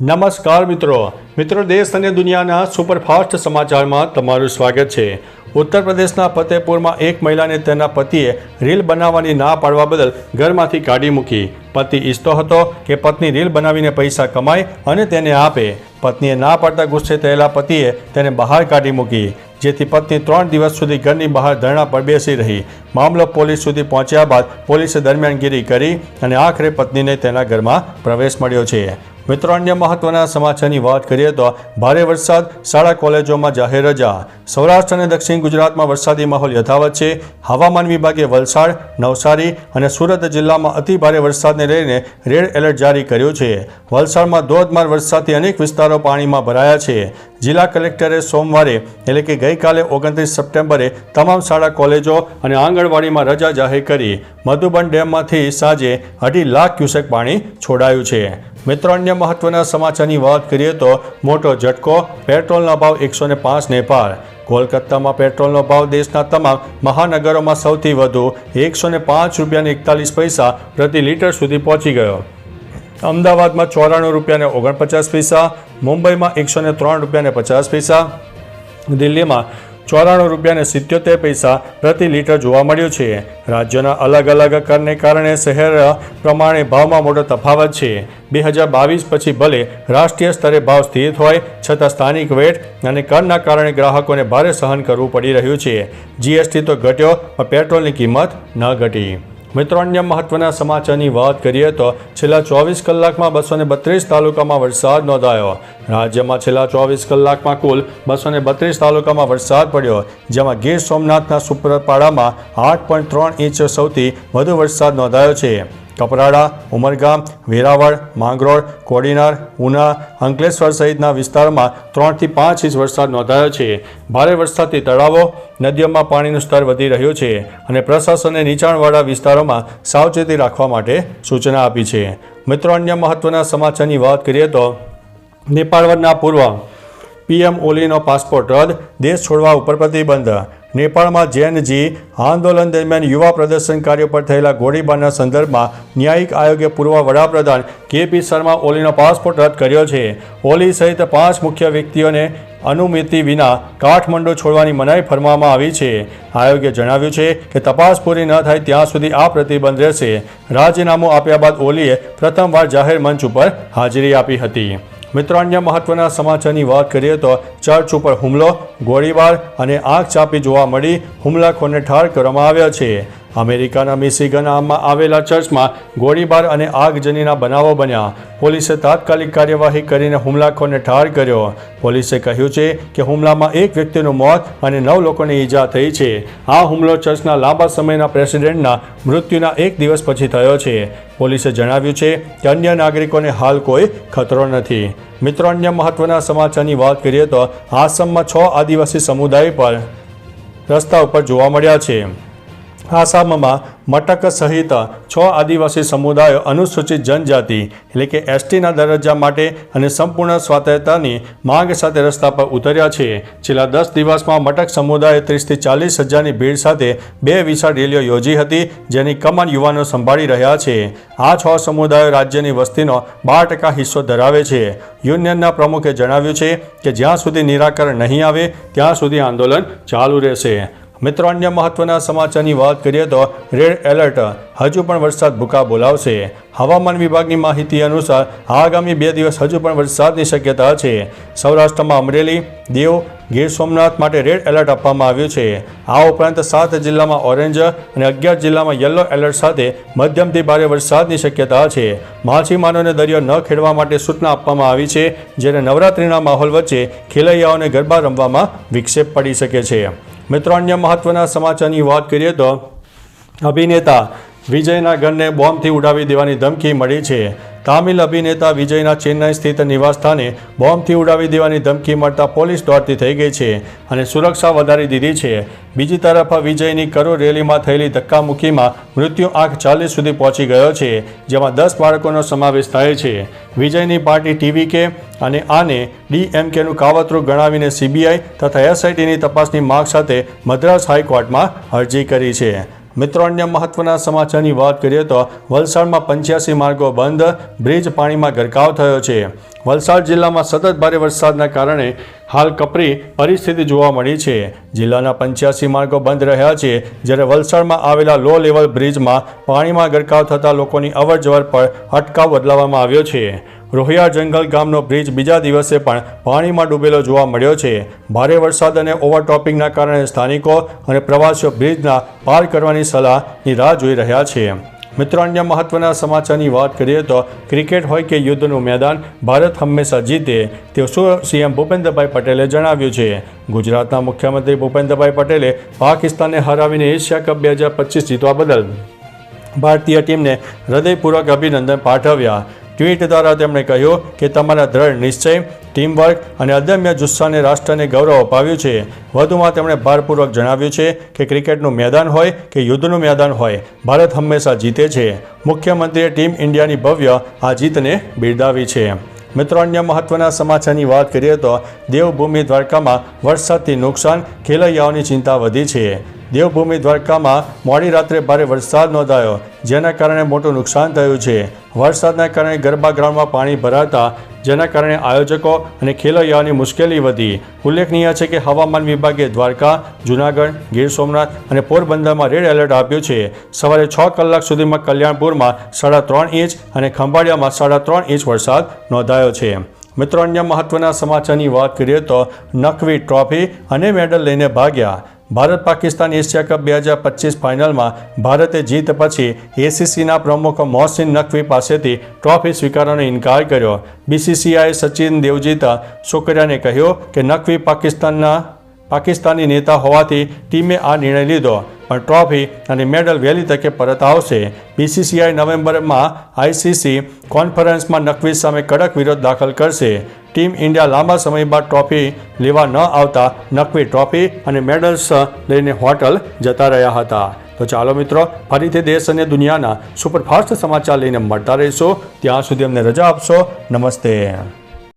નમસ્કાર મિત્રો. મિત્રો, દેશ અને દુનિયાના સુપરફાસ્ટ સમાચારમાં તમારું સ્વાગત છે. ઉત્તર પ્રદેશના ફતેપુરમાં એક મહિલાને તેના પતિએ રીલ બનાવવાની ના પાડવા બદલ ઘરમાંથી કાઢી મૂકી. પતિ ઈચ્છતો હતો કે પત્ની રીલ બનાવીને પૈસા કમાય અને તેને આપે. પત્નીએ ના પાડતા ગુસ્સે થયેલા પતિએ તેને બહાર કાઢી મૂકી, જેથી પત્ની ત્રણ દિવસ સુધી ઘરની બહાર ધરણા પર બેસી રહી. મામલો પોલીસ સુધી પહોંચ્યા બાદ પોલીસે દરમિયાનગીરી કરી અને આખરે પત્નીને તેના ઘરમાં પ્રવેશ મળ્યો છે. મિત્રો, અન્ય મહત્વના સમાચારની વાત કરીએ તો ભારે વરસાદ, શાળા કોલેજોમાં જાહેર રજા. સૌરાષ્ટ્ર અને દક્ષિણ ગુજરાતમાં વરસાદી માહોલ યથાવત છે. હવામાન વિભાગે વલસાડ, નવસારી અને સુરત જિલ્લામાં અતિ ભારે વરસાદને લઈને રેડ એલર્ટ જારી કર્યું છે. વલસાડમાં ધોધમાર વરસાદથી અનેક વિસ્તારો પાણીમાં ભરાયા છે. જિલ્લા કલેક્ટરે સોમવારે, એટલે કે ગઈકાલે ઓગણત્રીસ સપ્ટેમ્બરે, તમામ શાળા, કોલેજો અને આંગણવાડીમાં રજા જાહેર કરી. મધુબન ડેમમાંથી સાંજે અઢી લાખ ક્યુસેક પાણી છોડાયું છે. મિત્રો, અન્ય મહત્વના સમાચારની વાત કરીએ તો મોટો ઝટકો પેટ્રોલનો ભાવ એકસો ને પાંચને પાર. કોલકાતામાં પેટ્રોલનો ભાવ દેશના તમામ મહાનગરોમાં સૌથી વધુ એકસો ને પાંચ રૂપિયાને એકતાલીસ પૈસા પ્રતિ લીટર સુધી પહોંચી ગયો. અમદાવાદમાં ચોરાણું રૂપિયાને ઓગણપચાસ પૈસા, મુંબઈમાં એકસો ને ત્રણ રૂપિયાને પચાસ પૈસા, દિલ્હીમાં ચોરાણું રૂપિયાને સિત્યોતેર પૈસા પ્રતિ લીટર જોવા મળ્યું છે. રાજ્યના અલગ અલગ કરને કારણે શહેર પ્રમાણે ભાવમાં મોટો તફાવત છે. બે હજાર બાવીસ પછી ભલે રાષ્ટ્રીય સ્તરે ભાવ સ્થિર હોય, છતાં સ્થાનિક વેટ અને કરના કારણે ગ્રાહકોને ભારે સહન કરવું પડી રહ્યું છે. જીએસટી તો ઘટ્યો, પણ પેટ્રોલની કિંમત ન ઘટી. મિત્રો, અન્ય મહત્વના સમાચારની વાત કરીએ તો છેલ્લા ચોવીસ કલાકમાં બસો બત્રીસ તાલુકામાં વરસાદ નોંધાયો. રાજ્યમાં છેલ્લા ચોવીસ કલાકમાં કુલ બસો બત્રીસ તાલુકામાં વરસાદ પડ્યો, જેમાં ગીર સોમનાથના સુપ્રપાડામાં આઠ પોઈન્ટ ત્રણ ઇંચ સૌથી વધુ વરસાદ નોંધાયો છે. કપરાડા, ઉમરગામ, વેરાવળ, માંગરોળ, કોડીનાર, ઉના, અંકલેશ્વર સહિતના વિસ્તારોમાં ત્રણથી પાંચ ઇંચ વરસાદ નોંધાયો છે. ભારે વરસાદથી તળાવો, નદીઓમાં પાણીનું સ્તર વધી રહ્યું છે અને પ્રશાસને નીચાણવાળા વિસ્તારોમાં સાવચેતી રાખવા માટે સૂચના આપી છે. મિત્રો, અન્ય મહત્વના સમાચારની વાત કરીએ તો નેપાળના પૂર્વ પીએમ ઓલીનો પાસપોર્ટ રદ, દેશ છોડવા ઉપર પ્રતિબંધ નેપાળમાં જૈનજી આંદોલન દરમિયાન યુવા પ્રદર્શનકારીઓ પર થયેલા ગોળીબારના સંદર્ભમાં ન્યાયિક આયોગે પૂર્વ વડાપ્રધાન કેપી શર્મા ઓલીનો પાસપોર્ટ રદ કર્યો છે. ઓલી સહિત પાંચ મુખ્ય વ્યક્તિઓને અનુમતિ વિના કાઠમંડુ છોડવાની મનાઈ ફરમાવવામાં આવી છે. આયોગે જણાવ્યું છે કે તપાસ પૂરી ન થાય ત્યાં સુધી આ પ્રતિબંધ રહેશે. રાજીનામું આપ્યા બાદ ઓલીએ પ્રથમવાર જાહેર મંચ ઉપર હાજરી આપી હતી. મિત્રો, અન્ય મહત્વના સમાચારની વાત કરીએ તો ચર્ચ ઉપર હુમલો, ગોળીબાર અને આગ ચાપી જોવા મળી. હુમલાખોરને ઠાર કરવામાં આવ્યા છે. અમેરિકાના મિશિગનમાં આવેલા ચર્ચમાં ગોળીબાર અને આગજનીના બનાવો બન્યા. પોલીસે તાત્કાલિક કાર્યવાહી કરીને હુમલાખોરને ઠાર કર્યો. પોલીસે કહ્યું છે કે હુમલામાં એક વ્યક્તિનું મોત અને નવ લોકોને ઈજા થઈ છે. આ હુમલો ચર્ચના લાંબા સમયના પ્રેસિડેન્ટના મૃત્યુના એક દિવસ પછી થયો છે. પોલીસે જણાવ્યું છે કે અન્ય નાગરિકોને હાલ કોઈ ખતરો નથી. મિત્રો, અન્ય મહત્વના સમાચારની વાત કરીએ તો આસામમાં છ આદિવાસી સમુદાય પર રસ્તા ઉપર જોવા મળ્યા છે. આસામમાં મટક સહિત છ આદિવાસી સમુદાયો અનુસૂચિત જનજાતિ, એટલે કે એસટીના દરજ્જા માટે અને સંપૂર્ણ સ્વાતંત્રતાની માંગ સાથે રસ્તા પર ઉતર્યા છે. છેલ્લા દસ દિવસમાં મટક સમુદાયે ત્રીસથી ચાલીસ હજારની ભીડ સાથે બે વિશાળ રેલીઓ યોજી હતી, જેની કમાન યુવાનો સંભાળી રહ્યા છે. આ છ સમુદાયો રાજ્યની વસ્તીનો બાર ટકા હિસ્સો ધરાવે છે. યુનિયનના પ્રમુખે જણાવ્યું છે કે જ્યાં સુધી નિરાકરણ નહીં આવે, ત્યાં સુધી આંદોલન ચાલુ રહેશે. મિત્રો, અન્ય મહત્વના સમાચારની વાત કરીએ તો રેડ એલર્ટ હજુ પણ વરસાદ ભૂકા બોલાવશે. હવામાન વિભાગની માહિતી અનુસાર, આગામી બે દિવસ હજુ પણ વરસાદની શક્યતા છે. સૌરાષ્ટ્રમાં અમરેલી, દીવ, ગીર સોમનાથ માટે રેડ એલર્ટ આપવામાં આવ્યું છે. આ ઉપરાંત સાત જિલ્લામાં ઓરેન્જ અને અગિયાર જિલ્લામાં યલો એલર્ટ સાથે મધ્યમથી ભારે વરસાદની શક્યતા છે. માછીમારોને દરિયો ન ખેડવા માટે સૂચના આપવામાં આવી છે જ્યારે નવરાત્રિના માહોલ વચ્ચે ખેલૈયાઓને ગરબા રમવામાં વિક્ષેપ પડી શકે છે. મિત્રો, અન્ય મહત્વના સમાચારની વાત કરીએ તો અભિનેતા વિજયના ઘરને બોમ્બથી ઉડાવી દેવાની ધમકી મળી છે. તામિલ અભિનેતા વિજયના ચેન્નાઈ સ્થિત નિવાસસ્થાને બોમ્બથી ઉડાવી દેવાની ધમકી મળતા પોલીસ દોડતી થઈ ગઈ છે અને સુરક્ષા વધારી દીધી છે. બીજી તરફ વિજયની કરોડ રેલીમાં થયેલી ધક્કામુક્કીમાં મૃત્યુ આંક ચાલીસ સુધી પહોંચી ગયો છે, જેમાં દસ બાળકોનો સમાવેશ થાય છે. વિજયની પાર્ટી ટીવીકે અને આને ડીએમકેનું કાવતરું ગણાવીને સીબીઆઈ તથા એસઆઈટીની તપાસની માગ સાથે મદ્રાસ હાઈકોર્ટમાં અરજી કરી છે. મિત્રો, અન્ય મહત્વના સમાચારની વાત કરીએ તો વલસાડમાં પંચ્યાસી માર્ગો બંધ, બ્રિજ પાણીમાં ગરકાવ થયો છે. વલસાડ જિલ્લામાં સતત ભારે વરસાદના કારણે હાલ કપરી પરિસ્થિતિ જોવા મળી છે. જિલ્લાના પંચ્યાસી માર્ગો બંધ રહ્યા છે. જ્યારે વલસાડમાં આવેલા લો લેવલ બ્રિજમાં પાણીમાં ગરકાવ થતાં લોકોની અવરજવર પર અટકાવ બદલાવવામાં આવ્યો છે. રોહિયા જંગલ ગામનો બ્રિજ બીજા દિવસે પણ પાણીમાં ડૂબેલો જોવા મળ્યો છે. ભારે વરસાદ અને ઓવરટોપિંગના કારણે સ્થાનિકો અને પ્રવાસીઓ બ્રિજના પાર કરવાની સલાહની રાહ જોઈ રહ્યા છે. મિત્રો, અન્ય મહત્વના સમાચારની વાત કરીએ તો ક્રિકેટ હોય કે યુદ્ધનું મેદાન, ભારત હંમેશા જીતે તેવું સીએમ ભૂપેન્દ્રભાઈ પટેલે જણાવ્યું છે. ગુજરાતના મુખ્યમંત્રી ભૂપેન્દ્રભાઈ પટેલે પાકિસ્તાનને હરાવીને એશિયા કપ બે હજાર પચીસ જીતવા બદલ ભારતીય ટીમને હૃદયપૂર્વક અભિનંદન પાઠવ્યા. ટ્વીટ દ્વારા તેમણે કહ્યું કે તમારા દ્રઢ નિશ્ચય ટીમવર્ક અને અદમ્ય જુસ્સાને રાષ્ટ્રને ગૌરવ અપાવ્યું છે. વધુમાં તેમણે ભારપૂર્વક જણાવ્યું છે કે ક્રિકેટનું મેદાન હોય કે યુદ્ધનું મેદાન હોય, ભારત હંમેશા જીતે છે. મુખ્યમંત્રીએ ટીમ ઇન્ડિયાની ભવ્ય આ જીતને બિરદાવી છે. મિત્રો, અન્ય મહત્વના સમાચારની વાત કરીએ તો દેવભૂમિ દ્વારકામાં વરસાદથી નુકસાન, ખેલૈયાઓની ચિંતા વધી છે. દેવભૂમિ દ્વારકામાં મોડી રાત્રે ભારે વરસાદ નોંધાયો, જેના કારણે મોટું નુકસાન થયું છે. વરસાદના કારણે ગરબા ગ્રાઉન્ડમાં પાણી ભરાતા, જેના કારણે આયોજકો અને ખેલૈયાઓની મુશ્કેલી વધી. ઉલ્લેખનીય છે કે હવામાન વિભાગે દ્વારકા, જૂનાગઢ, ગીર સોમનાથ અને પોરબંદરમાં રેડ એલર્ટ આપ્યું છે. સવારે છ કલાક સુધીમાં કલ્યાણપુરમાં સાડા ત્રણ ઇંચ અને ખંભાળિયામાં સાડા ત્રણ ઇંચ વરસાદ નોંધાયો છે. મિત્રો, અન્ય મહત્વના સમાચારની વાત કરીએ તો નકવી ટ્રોફી અને મેડલ લઈને ભાગ્યા. ભારત પાકિસ્તાન એશિયા કપ બે હજાર પચીસ ફાઇનલમાં ભારતે જીત પછી એસીસીના પ્રમુખ મોહસિન નકવી પાસેથી ટ્રોફી સ્વીકારવાનો ઇનકાર કર્યો. બીસીસીઆઈ સચિન દેવજીતા સોકરિયાને કહ્યું કે નકવી પાકિસ્તાનના પાકિસ્તાની નેતા હોવાથી ટીમે આ નિર્ણય લીધો. પણ ટ્રોફી અને મેડલ વહેલી તકે પરત આવશે. બીસીસીઆઈ નવેમ્બરમાં આઈસીસી કોન્ફરન્સમાં નકવી સામે કડક વિરોધ દાખલ કરશે. ટીમ ઇન્ડિયા લાંબા સમય બાદ ટ્રોફી લેવા ન આવતા નકવી ટ્રોફી અને મેડલ્સ લઈને હોટલ જતા રહ્યા હતા. તો ચાલો મિત્રો, ફરીથી દેશ અને દુનિયાના સુપરફાસ્ટ સમાચાર લઈને મળતા રહીશું. ત્યાં સુધી અમને રજા આપશો. નમસ્તે.